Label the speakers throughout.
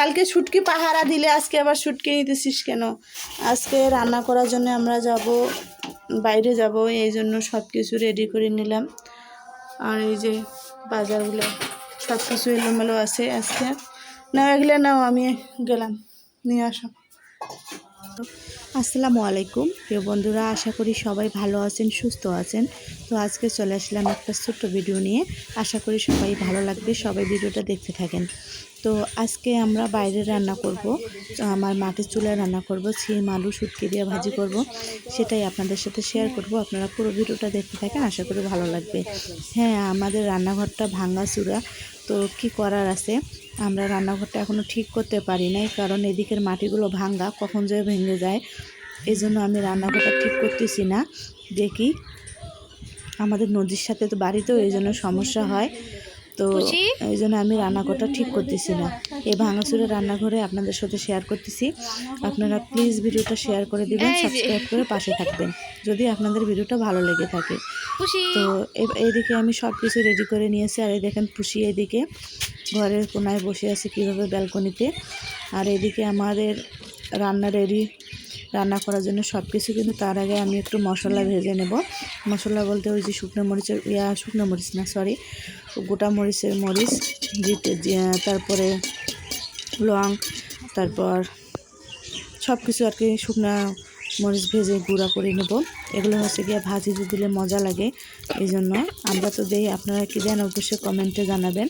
Speaker 1: কালকে শুটকি পাহারা দিলে, আজকে আবার শুটকি নিতেছিস কেন? আজকে রান্না করার জন্য আমরা যাব, বাইরে যাব, এই জন্য সব কিছু রেডি করে নিলাম। আর এই যে বাজারগুলো সব কিছু এলোমেলো আছে আজকে। না এগুলো নাও, আমি গেলাম, নিয়ে আসো। আসসালামু আলাইকুম। প্রিয় বন্ধুরা, আশা করি সবাই ভালো আছেন, সুস্থ আছেন। তো আজকে চলে আসলাম একটা ছোট্ট ভিডিও নিয়ে। আশা করি সবাই ভালো লাগবে, সবাই ভিডিওটা দেখতে থাকেন। তো আজকে আমরা বাইরে রান্না করব। আমার মাটির চুলায় রান্না করব, ছিম, আলু, শুটকি দিয়ে ভাজি করব। সেটাই আপনাদের সাথে শেয়ার করব। আপনারা পুরো ভিডিওটা দেখতে থাকেন, আশা করি ভালো লাগবে। হ্যাঁ আমাদের রান্নাঘরটা ভাঙা চূড়া। তো কি করার আছে? আমরা রান্নাঘরটা এখনও ঠিক করতে পারি নাই, কারণ এদিকের মাটিগুলো ভাঙ্গা, কখন যে ভেঙে যায়। এই জন্য আমি রান্নাঘরটা ঠিক করতেছি না। দেখি, আমাদের নদীর সাথে তো বাড়িতেও এই জন্য সমস্যা হয়। তো এই জন্য আমি রান্নাঘরটা ঠিক করতেছি না। এই ভাঙাচুরের রান্নাঘরে আপনাদের সাথে শেয়ার করতেছি। আপনারা প্লিজ ভিডিওটা শেয়ার করে দিবেন সাবস্ক্রাইব করে পাশে থাকবেন যদি আপনাদের ভিডিওটা ভালো লেগে থাকে। তো এ- এইদিকে আমি সব কিছু রেডি করে নিয়েছি আর এই দেখেন পুষি এদিকে ঘরের কোনায় বসে আছে কীভাবে ব্যালকনিতে আর এদিকে আমাদের রান্না রেডি রান্না করার জন্য সব কিছু কিন্তু তার আগে আমি একটু মশলা ভেজে নেব। মশলা বলতে ওই যে শুকনো মরিচের, ইয়া, শুকনো মরিচ না সরি গোটা মরিচের মরিচ তারপরে লং, তারপর সব কিছু আর কি শুকনা মরিচ ভেজে গুঁড়া করে নেব। এগুলো হচ্ছে গিয়ে ভাজিতে দিলে মজা লাগে, এই জন্য আমরা তো দেই, আপনারা কি দেন অবশ্যই কমেন্টে জানাবেন।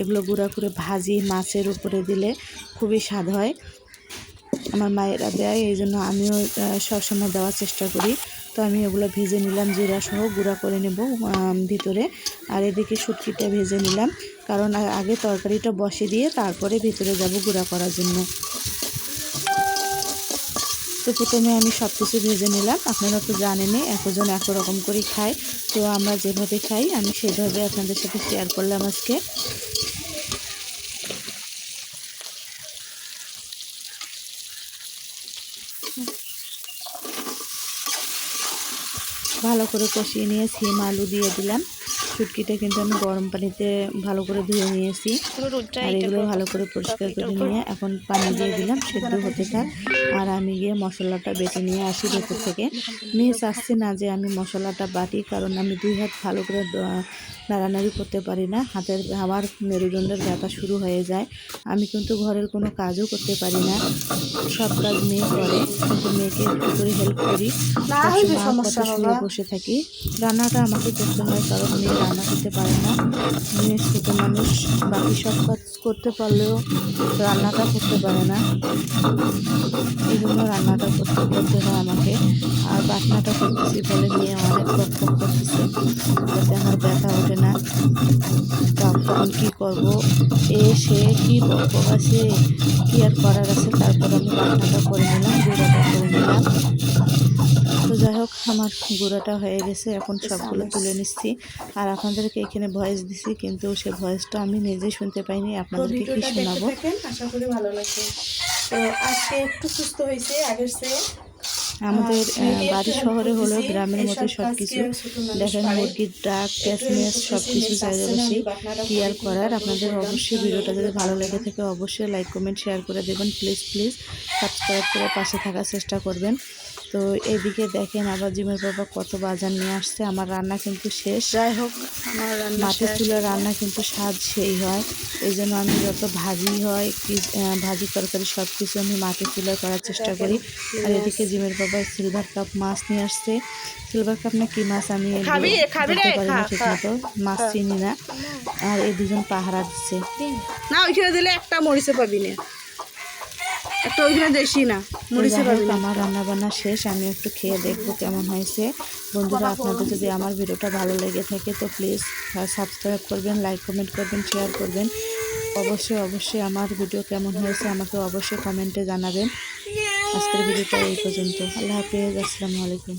Speaker 1: এগুলো গুঁড়া করে ভাজি মাছের উপরে দিলে খুবই স্বাদ হয়। আমার মায়েরা দেয়, এই জন্য আমিও সবসময় দেওয়ার চেষ্টা করি। তো আমি এগুলো ভেজে নিলাম, জিরা সহ গুঁড়া করে নেব ভিতরে। আর এদিকে শুটকিটা ভেজে নিলাম, কারণ আগে তরকারিটা বসে দিয়ে তারপরে ভিতরে যাব গুঁড়া করার জন্য। তো প্রথমে আমি সব কিছু ভেজে নিলাম, আপনারা তো জানেনই, একজন এক রকম করে খায়। তো আমরা যেভাবে খাই, আমি সেভাবে আপনাদের সাথে শেয়ার করলাম আজকে। ভালো করে কষিয়ে নিয়ে সিম আলু দিয়ে দিলাম। শুটকিটা কিন্তু আমি গরম পানিতে ভালো করে ধুয়ে নিয়েছি। আর এগুলো ভালো করে পরিষ্কার করে নিয়ে এখন পানি দিয়ে দিলাম সেদ্ধ হতে থাক। আর আমি গিয়ে মশলাটা বেটে নিয়ে আসি ভেতর থেকে। নিয়ে চাচ্ছি না যে আমি মশলাটা বাটি কারণ আমি দুই হাত ভালো করে নাড়ানাড়ি করতে পারি না। হাতের আমার মেরুদণ্ডের ব্যথা শুরু হয়ে যায়। আমি কিন্তু ঘরের কোনো কাজও করতে পারি না। সব কাজ মেয়ে করে কিন্তু মেয়েকে একটু করে হেল্প করি। বসে থাকি। রান্নাটা আমাকে করতে হয় কারণ মেয়ে রান্না করতে পারে না। ছোটো মানুষ বাকি সব কাজ করতে পারলেও রান্নাটা করতে পারে না। এই জন্য রান্নাটা করতে করতে হয় আমাকে। আর বাটনাটা করতেছি বলে মেয়ে অনেক বক করতেছে। যাতে আমার ব্যথা ওঠে না। তখন কী করব? এ, সে কী বক আছে? কী আর করার আছে? তারপর আমি বাটনাটা করে নিলাম গুঁড়োটা করে নিলাম। আমার গুঁড়োটা হয়ে গেছে এখন সবগুলো তুলে নিচ্ছি। আর আপনাদেরকে এখানে ভয়েস দিছি কিন্তু সে ভয়েসটা আমি নিজেই শুনতে পাইনি আপনাদেরকে কি শোনাবো। আশা করি ভালো লাগবে। তো আজকে একটু সুস্থ হয়েছে আগের চেয়ে। আমাদের বাড়ি শহরে হলো গ্রামের মতো সব কিছু দেখেন মুরগির ডাক ক্যাশমেস সব কিছু চারিপাশে কি আর করার। আপনাদের অবশ্যই ভিডিওটা যদি ভালো লেগে থাকে অবশ্যই লাইক কমেন্ট শেয়ার করে দেবেন। প্লিজ প্লিজ সাবস্ক্রাইব করে পাশে থাকার চেষ্টা করবেন। তো এদিকে দেখেন আবার জিমের বাবা কত বাজার নিয়ে আসছে আমার রান্না কিন্তু শেষ। যাই হোক আমার মাটির চুলার রান্না কিন্তু স্বাদ সেই হয়। এই জন্য আমি যত ভাজি হয় কি ভাজি তরকারি সব কিছু আমি মাটির চুলায় করার চেষ্টা করি আর এদিকে জিমের বাবা সিলভার কাপ মাছ নিয়ে আসছে। সিলভার কাপ না কি মাছ আমি বলতে পারি না ঠিক মতো। মাছ চিনি না। আর এই দুজন পাহারা দিচ্ছে।
Speaker 2: না ওইখানে দিলে একটা মরিচে পাবি না। একটা ওইখানে দেশি না মরিচে
Speaker 1: যাই
Speaker 2: পাবি
Speaker 1: হোক,
Speaker 2: না।
Speaker 1: আমার রান্না বান্না শেষ আমি একটু খেয়ে দেখব কেমন হয়েছে। বন্ধুরা আপনাদের যদি আমার ভিডিওটা ভালো লেগে থাকে তো প্লিজ সাবস্ক্রাইব করবেন লাইক কমেন্ট করবেন শেয়ার করবেন। অবশ্যই অবশ্যই আমার ভিডিও কেমন হয়েছে আমাকে অবশ্যই কমেন্টে জানাবেন। আজকের ভিডিওটা এই পর্যন্ত। আল্লাহ হাফিজ আসসালামু আলাইকুম।